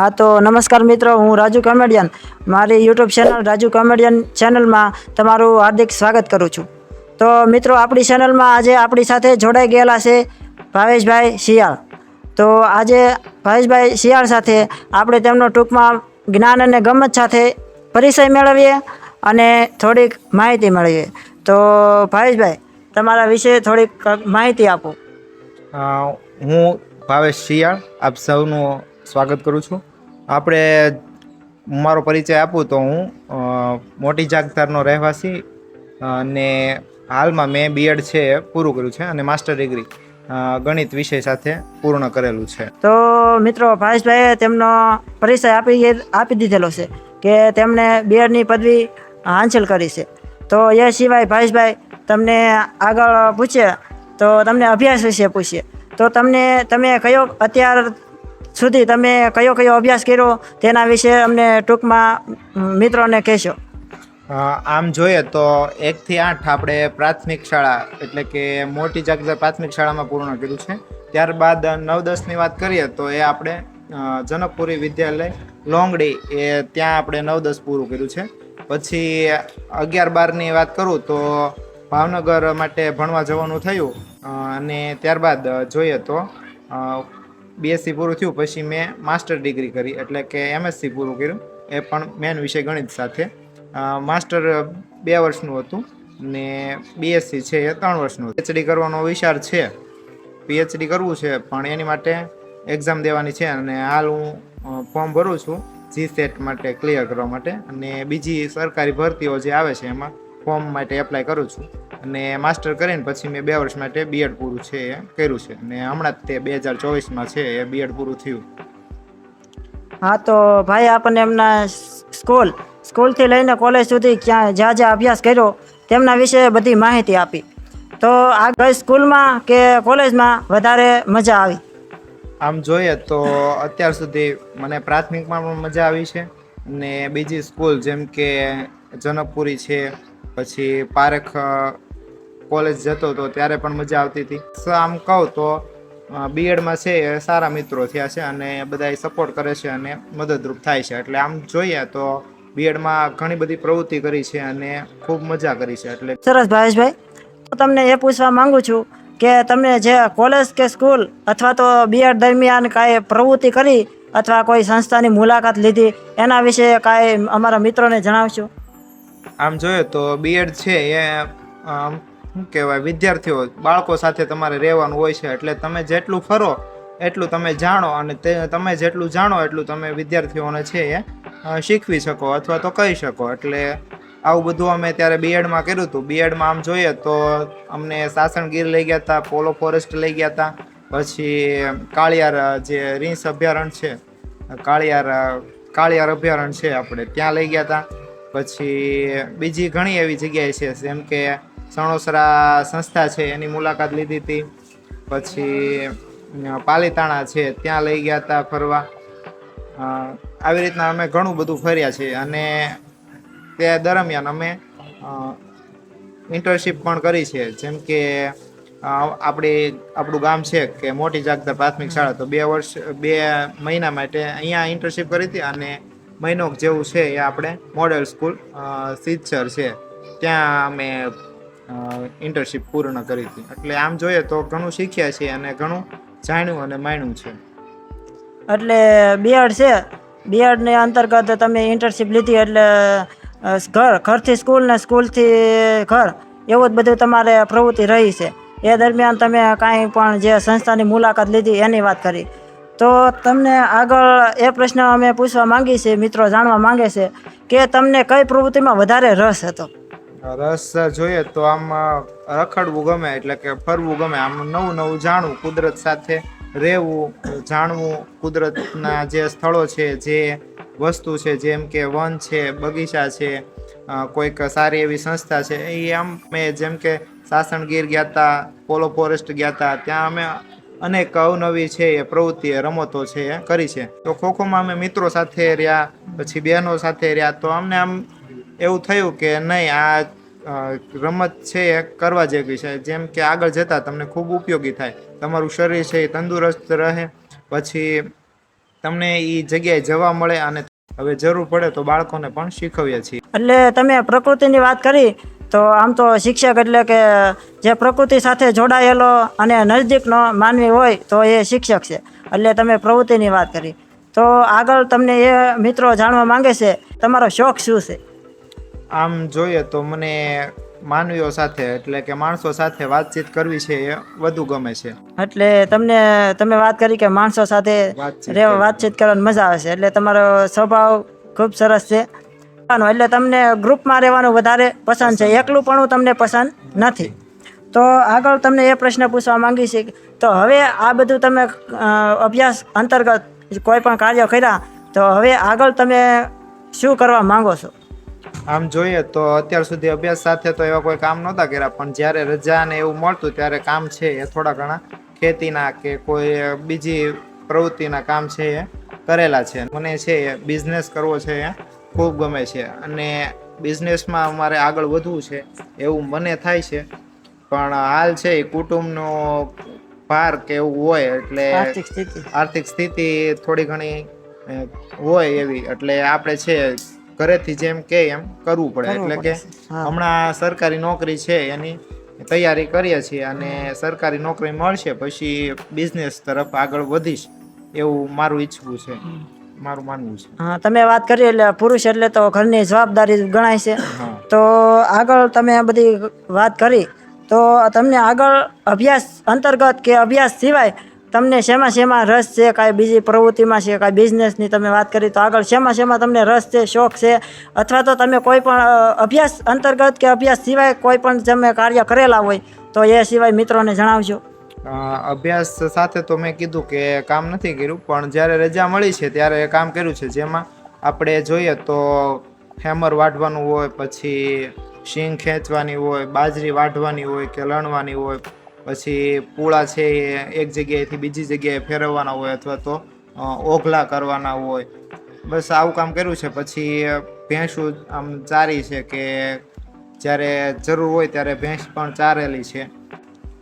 હા, તો નમસ્કાર મિત્રો, હું રાજુ કોમેડિયન. મારી યુટ્યુબ ચેનલ રાજુ કોમેડિયન ચેનલમાં તમારું હાર્દિક સ્વાગત કરું છું. તો મિત્રો, આપણી ચેનલમાં આજે આપણી સાથે જોડાઈ ગયેલા છે ભાવેશભાઈ શિયાળ. તો આજે ભાવેશભાઈ શિયાળ સાથે આપણે તેમનો ટૂંકમાં જ્ઞાન અને ગમત સાથે પરિચય મેળવીએ અને થોડીક માહિતી મેળવીએ. તો ભાવેશભાઈ, તમારા વિશે થોડીક માહિતી આપો. હું ભાવેશ શિયાળ. આપ સૌનું સ્વાગત કરું છું. આપણે મારો પરિચય આપું તો હું મોટી જાગતારનો રહેવાસી, અને હાલમાં મેં બીએડ છે, પૂરું કર્યું છે, અને માસ્ટર ડિગ્રી ગણિત વિષય સાથે પૂર્ણ કરેલું છે. તો મિત્રો, ભાવેશભાઈએ તેમનો પરિચય આપી આપી દીધેલો છે કે તેમણે બીએડની પદવી હાંસલ કરી છે. તો એ સિવાય ભાવેશભાઈ તમને આગળ પૂછે, તો તમને અભ્યાસ વિશે પૂછીએ તો તમને, તમે કયો અત્યાર સુધી તમે કયો કયો અભ્યાસ કર્યો તેના વિશે અમને ટૂંકમાં મિત્રોને કહેશો. આમ જોઈએ તો એકથી આઠ આપણે પ્રાથમિક શાળા એટલે કે મોટી જગ્યા પ્રાથમિક શાળામાં પૂર્ણ કર્યું છે. ત્યારબાદ નવ દસની વાત કરીએ તો એ આપણે જનકપુરી વિદ્યાલય લોંગડી એ ત્યાં આપણે નવ દસ પૂરું કર્યું છે. પછી અગિયાર બારની વાત કરું તો ભાવનગર માટે ભણવા જવાનું થયું અને ત્યારબાદ જોઈએ તો બીએસસી પૂરું થયું, પછી મેં માસ્ટર ડિગ્રી કરી, એટલે કે એમએસસી પૂરું કર્યું. એ પણ મેન વિષય ગણિત સાથે. માસ્ટર બે વર્ષનું હતું ને બીએસસી છે એ ત્રણ વર્ષનું. પીએચડી કરવાનો વિચાર છે. પીએચડી કરવું છે, પણ એની માટે એક્ઝામ દેવાની છે અને હાલ હું ફોર્મ ભરું છું જી સેટ માટે ક્લિયર કરવા માટે. અને બીજી સરકારી ભરતીઓ જે આવે છે એમાં ફોર્મ માટે એપ્લાય કરું છું. અને માસ્ટર કરીને પછી મેં બે વર્ષ માટે બીએડ પૂરું છે એ કર્યું છે. અને હમણાં જ તે બે હજાર ચોવીસમાં છે એ બીએડ પૂરું થયું. હા તો ભાઈ આપણને એમના સ્કૂલ સ્કૂલથી લઈને કોલેજ સુધી ક્યાં જ્યાં જ્યાં અભ્યાસ કર્યો તેમના વિશે બધી માહિતી આપી. તો આ ગઈ સ્કૂલમાં કે કોલેજમાં વધારે મજા આવી? આમ જોઈએ તો અત્યાર સુધી મને પ્રાથમિકમાં પણ મજા આવી છે. અને બીજી સ્કૂલ જેમ કે જનકપુરી છે પછી પારેખ કોલેજ જતો હતો ત્યારે પણ મજા આવતી હતી. આમ કહું તો બીએડમાં છે એ સારા મિત્રો થયા છે અને બધા સપોર્ટ કરે છે અને મદદરૂપ થાય છે. એટલે આમ જોઈએ તો બીએડમાં ઘણી બધી પ્રવૃત્તિ કરી છે અને ખૂબ મજા કરી છે. એટલે સરસ ભાવેશભાઈ, હું તમને એ પૂછવા માંગુ છું કે તમે જે કોલેજ કે સ્કૂલ અથવા તો બીએડ દરમિયાન કાંઈ પ્રવૃત્તિ કરી અથવા કોઈ સંસ્થાની મુલાકાત લીધી, એના વિશે કાંઈ અમારા મિત્રોને જણાવશો? આમ જોઈએ તો બીએડ છે એ શું કહેવાય, વિદ્યાર્થીઓ, બાળકો સાથે તમારે રહેવાનું હોય છે. એટલે તમે જેટલું ફરો, એટલું તમે જાણો અને તે, તમે જેટલું જાણો એટલું તમે વિદ્યાર્થીઓને છે એ શીખવી શકો અથવા તો કહી શકો. એટલે આવું બધું અમે ત્યારે બીએડમાં કર્યું હતું. બીએડમાં આમ જોઈએ તો અમને સાસણગીર લઈ ગયા હતા પોલો ફોરેસ્ટ લઈ ગયા હતા, પછી કાળિયાર, જે રીંસ અભયારણ્ય છે, કાળિયાર કાળિયાર અભયારણ્ય છે આપણે, ત્યાં લઈ ગયા હતા. પછી બીજી ઘણી એવી જગ્યાએ છે, જેમ કે સણોસરા સંસ્થા છે, એની મુલાકાત લીધી હતી. પછી પાલીતાણા છે, ત્યાં લઈ ગયા હતા ફરવા. આવી રીતના અમે ઘણું બધું ફર્યા છીએ અને તે દરમિયાન અમે ઇન્ટર્નશીપ પણ કરી છે, જેમ કે આપણી આપણું ગામ છે કે મોટી જાગતર પ્રાથમિક શાળા, તો બે વર્ષ, બે મહિના માટે અહીંયા ઇન્ટર્નશીપ કરી હતી અને મહિનો જેવું છે એ આપણે મોડેલ સ્કૂલ સિદ્ધસર છે. ત્યાં અમે ઇન્ટર્નશીપ પૂર્ણ કરી હતી. એટલે આમ જોઈએ તો ઘણું શીખ્યા છીએ અને ઘણું જાણ્યું અને માણ્યું છે. એટલે બીએડ છે. બીએડની અંતર્ગત તમે ઇન્ટર્નશીપ લીધી એટલે ઘર, ઘરથી સ્કૂલ ને સ્કૂલથી ઘર, એવું જ બધું તમારે પ્રવૃત્તિ રહી છે. એ દરમિયાન તમે કાંઈ પણ જે સંસ્થાની મુલાકાત લીધી એની વાત કરી. તો તમને આગળ એ પ્રશ્ન અમે પૂછવા માંગીએ છીએ મિત્રો જાણવા માંગે છે કે તમને કઈ પ્રવૃત્તિમાં વધારે રસ હતો? રસ જોઈએ તો આમ રખડવું ગમે એટલે કે ફરવું ગમે. આમ નવું નવું જાણવું, કુદરત સાથે રહેવું, જાણવું કુદરતના જે સ્થળો છે, જે વસ્તુ છે, જેમ કે વન છે, બગીચા છે કોઈક સારી એવી સંસ્થા છે, એ આમ મેં જેમ કે સાસણગીર ગયા હતા પોલો ફોરેસ્ટ ગયા હતા ત્યાં અમે અનેક અવનવી છે, એ પ્રવૃત્તિ રમતો છે, એ કરી છે. તો ખોખોમાં અમે મિત્રો સાથે રહ્યા, પછી બહેનો સાથે રહ્યા, તો અમને આમ એવું થયું કે નહીં, આ રમત છે, એ કરવા જેવી છે. જેમ કે આગળ જતાં તમને ખૂબ ઉપયોગી થાય. તમારું શરીર છે, એ તંદુરસ્ત રહે, પછી તમને એ જગ્યાએ જવા મળે અને હવે જરૂર પડે તો બાળકોને પણ શીખવીએ છીએ. એટલે તમે પ્રકૃતિની વાત કરી તો આમ તો શિક્ષક એટલે કે જે પ્રકૃતિ સાથે જોડાયેલો અને નજદીકનો માનવી હોય તો એ શિક્ષક છે. એટલે તમે પ્રવૃત્તિની વાત કરી. તો આગળ તમને એ મિત્રો જાણવા માંગે છે તમારો શોખ શું છે? આમ જોઈએ તો મને માનવીઓ સાથે એટલે કે માણસો સાથે વાતચીત કરવી છે એ વધુ ગમે છે. એટલે તમને તમે વાત કરી કે માણસો સાથે વાતચીત કરવાની મજા આવે છે. એટલે તમારો સ્વભાવ ખૂબ સરસ છે. એટલે તમને ગ્રુપમાં રહેવાનું વધારે પસંદ છે. એકલું પણ તમને પસંદ નથી. તો આગળ તમને એ પ્રશ્ન પૂછવા માંગી છે તો હવે આ બધું તમે અભ્યાસ અંતર્ગત કોઈ પણ કાર્ય કર્યા, તો હવે આગળ તમે શું કરવા માંગો છો? આમ જોઈએ તો અત્યાર સુધી અભ્યાસ સાથે તો એવા કોઈ કામ નહોતા કર્યા, પણ જ્યારે રજા ને એવું મળતું ત્યારે કામ છે એ થોડા ઘણા. ખેતીના કે કોઈ બીજી પ્રવૃત્તિના કામ છે એ કરેલા છે. મને છે બિઝનેસ કરવો છે એ. ખૂબ ગમે છે અને બિઝનેસમાં અમારે આગળ વધવું છે એવું મને થાય છે. પણ હાલ છે એ કુટુંબનો ભાર કે એવું હોય એટલે આર્થિક સ્થિતિ. થોડી ઘણી હોય એવી. એટલે આપણે છે ઘરેથી જેમ કે એમ કરવું પડે. એટલે કે હમણાં સરકારી નોકરી છે એની તૈયારી કરીએ છીએ અને સરકારી નોકરી મળશે પછી બિઝનેસ તરફ આગળ વધીશ એવું મારું ઈચ્છવું છે. મારું માનવું છે. હા તમે વાત કરી એટલે પુરુષ એટલે તો ઘરની જવાબદારી ગણાય છે. તો આગળ તમે આ બધી વાત કરી તો તમને આગળ અભ્યાસ અંતર્ગત કે અભ્યાસ સિવાય તમને શેમાં શેમાં રસ છે કાંઈ બીજી પ્રવૃત્તિમાં છે કાંઈ બિઝનેસની તમે વાત કરી તો આગળ શેમાં શેમાં તમને રસ છે શોખ છે અથવા તો તમે કોઈ પણ અભ્યાસ અંતર્ગત કે અભ્યાસ સિવાય કોઈ પણ તમે કાર્ય કરેલા હોય તો એ સિવાય મિત્રોને જણાવજો. અભ્યાસ સાથે તો મેં કીધું કે કામ નથી કર્યું, પણ જ્યારે રજા મળી છે ત્યારે કામ કર્યું છે. જેમાં આપણે જોઈએ તો હેમર વાઢવાનું હોય, પછી શીંગ ખેંચવાની હોય, બાજરી વાઢવાની હોય કે લણવાની હોય, પછી પૂળા છે એ એક જગ્યાએથી બીજી જગ્યાએ ફેરવવાના હોય અથવા તો ઓઘલા કરવાના હોય. બસ આવું કામ કર્યું છે. પછી ભેંસું આમ ચારી છે કે જ્યારે જરૂર હોય ત્યારે ભેંસ પણ ચારેલી છે.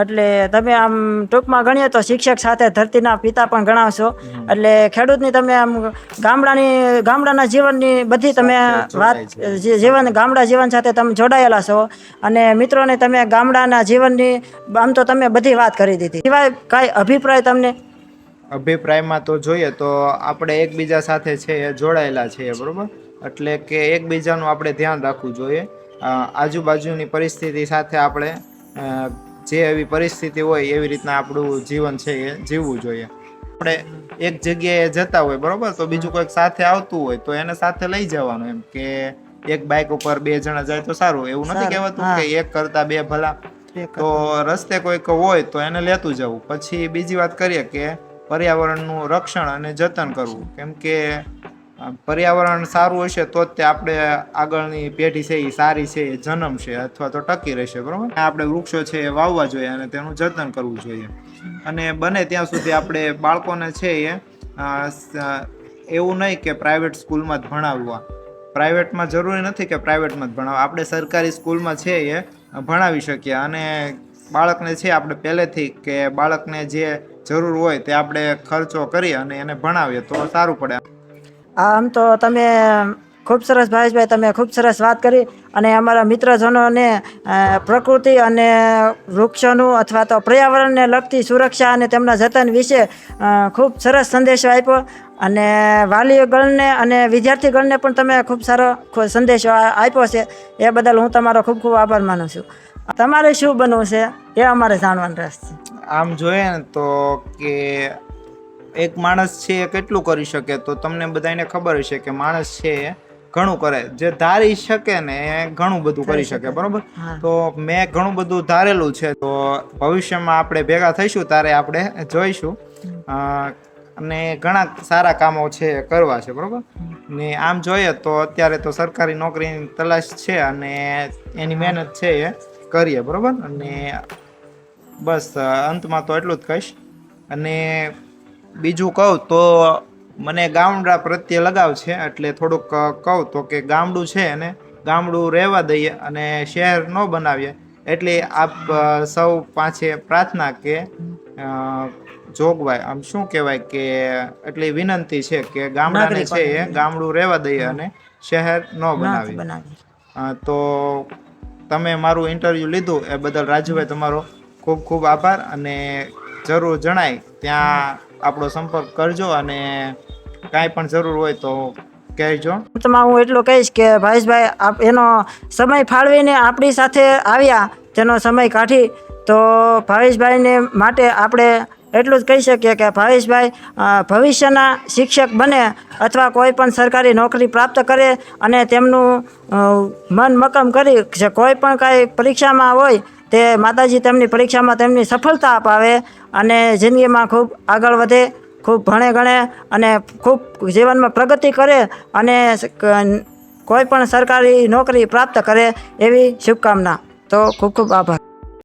એટલે તમે આમ ટૂંકમાં ગણીએ તો શિક્ષક સાથે ધરતીના પિતા પણ ગણાવશો. એટલે ખેડૂતની તમે આમ ગામડાની ગામડાના જીવનની બધી તમે વાત જે- જીવન ગામડા જીવન સાથે તમે જોડાયેલા છો. અને મિત્રોને તમે ગામડાના જીવનની આમ તો તમે બધી વાત કરી દીધી. સિવાય કાંઈ અભિપ્રાય તમને? અભિપ્રાયમાં તો જોઈએ તો આપણે એકબીજા સાથે છે એ જોડાયેલા છીએ બરોબર? એટલે કે એકબીજાનું આપણે ધ્યાન રાખવું જોઈએ. આજુબાજુની પરિસ્થિતિ સાથે આપણે જે એવી પરિસ્થિતિ હોય એવી રીતના આપણું જીવન છે એ જીવવું જોઈએ. આપણે એક જગ્યાએ જતા હોય બરોબર? તો બીજું કોઈક સાથે આવતું હોય તો એને સાથે લઈ જવાનું એમ કે એક બાઇક ઉપર બે જણા જાય તો સારું. એવું નથી કહેવાતું કે એક કરતા બે ભલા. તો રસ્તે કોઈક હોય તો એને લેતું જવું. પછી બીજી વાત કરીએ કે પર્યાવરણનું રક્ષણ અને જતન કરવું. કેમ કે પર્યાવરણ સારું હશે તો જ તે આપણે આગળની પેઢી છે એ સારી છે, એ જન્મશે અથવા તો ટકી રહેશે, બરાબર? આપણે વૃક્ષો છે એ વાવવા જોઈએ અને તેનું જતન કરવું જોઈએ. અને બને ત્યાં સુધી આપણે બાળકોને છે એ એવું નહીં કે પ્રાઇવેટ સ્કૂલમાં જ ભણાવવા. પ્રાઇવેટમાં જરૂરી નથી કે પ્રાઇવેટમાં જ ભણાવવા. આપણે સરકારી સ્કૂલમાં છે એ ભણાવી શકીએ. અને બાળકને છે આપણે પહેલેથી કે બાળકને જે જરૂર હોય તે આપણે ખર્ચો કરી અને એને ભણાવીએ તો સારું પડે. આમ તો તમે ખૂબ સરસ ભાવેશભાઈ, તમે ખૂબ સરસ વાત કરી અને અમારા મિત્રજનોને પ્રકૃતિ અને વૃક્ષોનું અથવા તો પર્યાવરણને લગતી સુરક્ષા અને તેમના જતન વિશે ખૂબ સરસ સંદેશો આપ્યો. અને વાલીઓગણને અને વિદ્યાર્થીગણને પણ તમે ખૂબ સારો સંદેશો આપ્યો છે. એ બદલ હું તમારો ખૂબ ખૂબ આભાર માનું છું. તમારે શું બનવું છે? એ અમારે જાણવાનું રસ છે આમ જોઈએ ને તો કે એક માણસ છે એ કેટલું કરી શકે? તો તમને બધાને ખબર હશે કે માણસ છે એ ઘણું કરે. જે ધારી શકે ને એ ઘણું બધું કરી શકે બરોબર? તો મેં ઘણું બધું ધારેલું છે તો ભવિષ્યમાં આપણે ભેગા થઈશું ત્યારે આપણે જોઈશું. અને ઘણા સારા કામો છે એ કરવા છે બરોબર? ને આમ જોઈએ તો અત્યારે તો સરકારી નોકરીની તલાશ છે અને એની મહેનત છે એ કરીએ બરોબર? અને બસ અંતમાં તો એટલું જ કહીશ. અને બીજું કહું તો મને ગામડા પ્રત્યે લગાવ છે એટલે થોડુંક કહું તો કે ગામડું છે એને ગામડું રહેવા દઈએ અને શહેર ન બનાવીએ. એટલે આપ સૌ પાસે પ્રાર્થના કે જોગવાય આમ શું કહેવાય કે એટલી વિનંતી છે કે ગામડાને છે એ ગામડું રહેવા દઈએ અને શહેર ન બનાવી તો તમે મારું ઇન્ટરવ્યૂ લીધું એ બદલ રાજુભાઈ તમારો ખૂબ ખૂબ આભાર અને જરૂર જણાય ત્યાં આપણો સંપર્ક કરજો અને કાંઈ પણ જરૂર હોય તો કહેજો. તમારે હું એટલું કહીશ કે ભાઈશભાઈ આપ એનો સમય ફાળવીને આપણી સાથે આવ્યા, તેનો સમય કાઢી, તો ભાવેશભાઈને માટે આપણે એટલું જ કહી શકીએ કે ભાવેશભાઈ ભવિષ્યના શિક્ષક બને અથવા કોઈ પણ સરકારી નોકરી પ્રાપ્ત કરે અને તેમનું મન મક્કમ કરી કોઈ પણ કાંઈ પરીક્ષામાં હોય તે માતાજી તેમની પરીક્ષામાં તેમની સફળતા અપાવે અને જિંદગીમાં ખૂબ આગળ વધે, ખૂબ ભણે ગણે અને ખૂબ જીવનમાં પ્રગતિ કરે અને કોઈ પણ સરકારી નોકરી પ્રાપ્ત કરે એવી શુભકામના. તો ખૂબ ખૂબ આભાર.